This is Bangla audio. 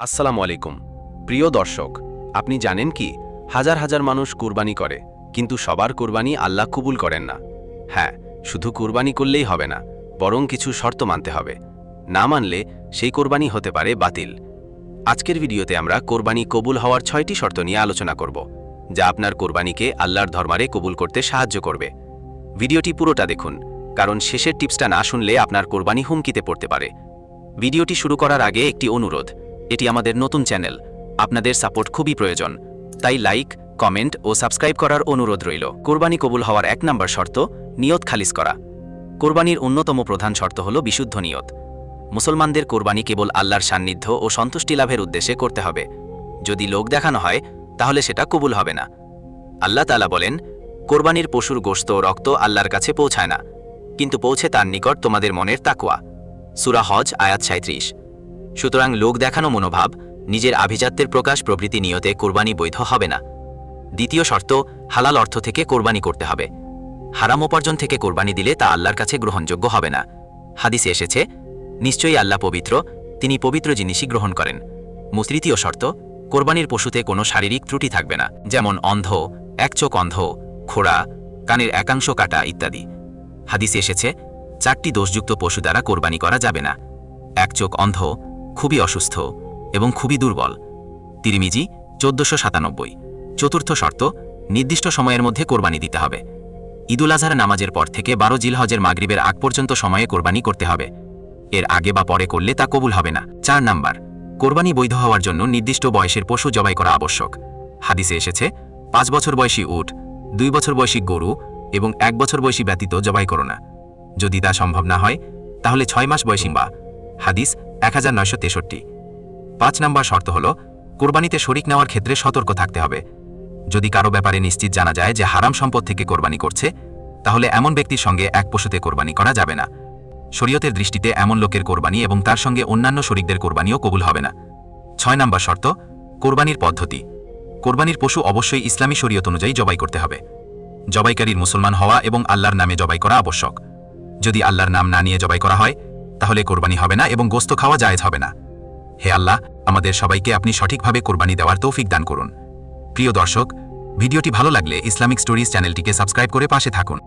আসসালামু আলাইকুম। প্রিয় দর্শক, আপনি জানেন কি, হাজার হাজার মানুষ কুরবানি করে, কিন্তু সবার কুরবানি আল্লাহ কবুল করেন না। হ্যাঁ শুধু কুরবানি করলেই হবে না, বরং কিছু শর্ত মানতে হবে। না মানলে সেই কোরবানি হতে পারে বাতিল। আজকের ভিডিওতে আমরা কোরবানি কবুল হওয়ার ছয়টি শর্ত নিয়ে আলোচনা করব, যা আপনার কোরবানিকে আল্লাহর ধর্মারে কবুল করতে সাহায্য করবে। ভিডিওটি পুরোটা দেখুন, কারণ শেষের টিপসটা না শুনলে আপনার কোরবানি হুমকিতে পড়তে পারে। ভিডিওটি শুরু করার আগে একটি অনুরোধ এটি আমাদের নতুন চ্যানেল। আপনাদের সাপোর্ট খুবই প্রয়োজন। তাই লাইক, কমেন্ট ও সাবস্ক্রাইব করার অনুরোধ রইল। কোরবানি কবুল হওয়ার এক নম্বর শর্ত, নিয়ত খালিস করা। কোরবানির অন্যতম প্রধান শর্ত হল বিশুদ্ধ নিয়ত। মুসলমানদের কোরবানি কেবল আল্লাহর সান্নিধ্য ও সন্তুষ্টি লাভের উদ্দেশ্যে করতে হবে। যদি লোক দেখানো হয়, তাহলে সেটা কবুল হবে না। আল্লাহ তালা বলেন, কোরবানির পশুর গোশত ও রক্ত আল্লাহর কাছে পৌঁছায় না। কিন্তু পৌঁছে তার নিকট তোমাদের মনের তাকুয়া সুরা হজ, আয়াত সাঁত্রিশ সুতরাং লোক দেখানো মনোভাব, নিজের আভিজাত্যের প্রকাশ প্রভৃতি নিয়তে কোরবানি বৈধ হবে না। দ্বিতীয় শর্ত, হালাল অর্থ থেকে কোরবানি করতে হবে। হারাম উপার্জন থেকে কোরবানি দিলে তা আল্লাহর কাছে গ্রহণযোগ্য হবে না। হাদিসে এসেছে, নিশ্চয়ই আল্লাহ পবিত্র, তিনি পবিত্র জিনিসই গ্রহণ করেন। মু- তৃতীয় শর্ত, কোরবানির পশুতে কোনো শারীরিক ত্রুটি থাকবে না, যেমন অন্ধ, এক চোখ অন্ধ, খোড়া, কানের একাংশ কাটা ইত্যাদি। হাদিসে এসেছে, চারটি দোষযুক্ত পশু দ্বারা কোরবানি করা যাবে না। এক চোখ অন্ধ খুবই অসুস্থ এবং খুবই দুর্বল। তিরিমিজি, চোদ্দশো সাতানব্বই। চতুর্থ শর্ত, নির্দিষ্ট সময়ের মধ্যে কোরবানি দিতে হবে। ঈদুল আজহার নামাজের পর থেকে বারো জিলহজের মাগরিবের আগ পর্যন্ত সময়ে কোরবানি করতে হবে। এর আগে বা পরে করলে তা কবুল হবে না। চার নাম্বার, কোরবানি বৈধ হওয়ার জন্য নির্দিষ্ট বয়সের পশু জবাই করা আবশ্যক। হাদিসে এসেছে, পাঁচ বছর বয়সী উট, দুই বছর বয়সী গরু এবং এক বছর বয়সী ব্যতীত জবাই করো না। যদি তা সম্ভব না হয়, তাহলে ছয় মাস বয়সী বা হাদিস এক হাজার নয়শো তেষট্টি। পাঁচ নম্বর শর্ত হল, কোরবানিতে শরিক নেওয়ার ক্ষেত্রে সতর্ক থাকতে হবে। যদি কারও ব্যাপারে নিশ্চিত জানা যায় যে হারাম সম্পদ থেকে কোরবানি করছে, তাহলে এমন ব্যক্তির সঙ্গে এক পশুতে কোরবানি করা যাবে না। শরীয়তের দৃষ্টিতে এমন লোকের কোরবানি এবং তার সঙ্গে অন্যান্য শরিকদের কোরবানিও কবুল হবে না। ছয় নম্বর শর্ত, কোরবানির পদ্ধতি। কোরবানির পশু অবশ্যই ইসলামী শরীয়ত অনুযায়ী জবাই করতে হবে। জবাইকারীর মুসলমান হওয়া এবং আল্লাহর নামে জবাই করা আবশ্যক। যদি আল্লাহর নাম না নিয়ে জবাই করা হয় তাহলে কোরবানি হবে না এবং গোস্ত খাওয়া জায়েজ হবে না। হে আল্লাহ, আমাদের সবাইকে আপনি সঠিকভাবে কোরবানি দেওয়ার তৌফিক দান করুন। প্রিয় দর্শক, ভিডিওটি ভালো লাগলে ইসলামিক স্টোরিজ চ্যানেলটিকে সাবস্ক্রাইব করে পাশে থাকুন।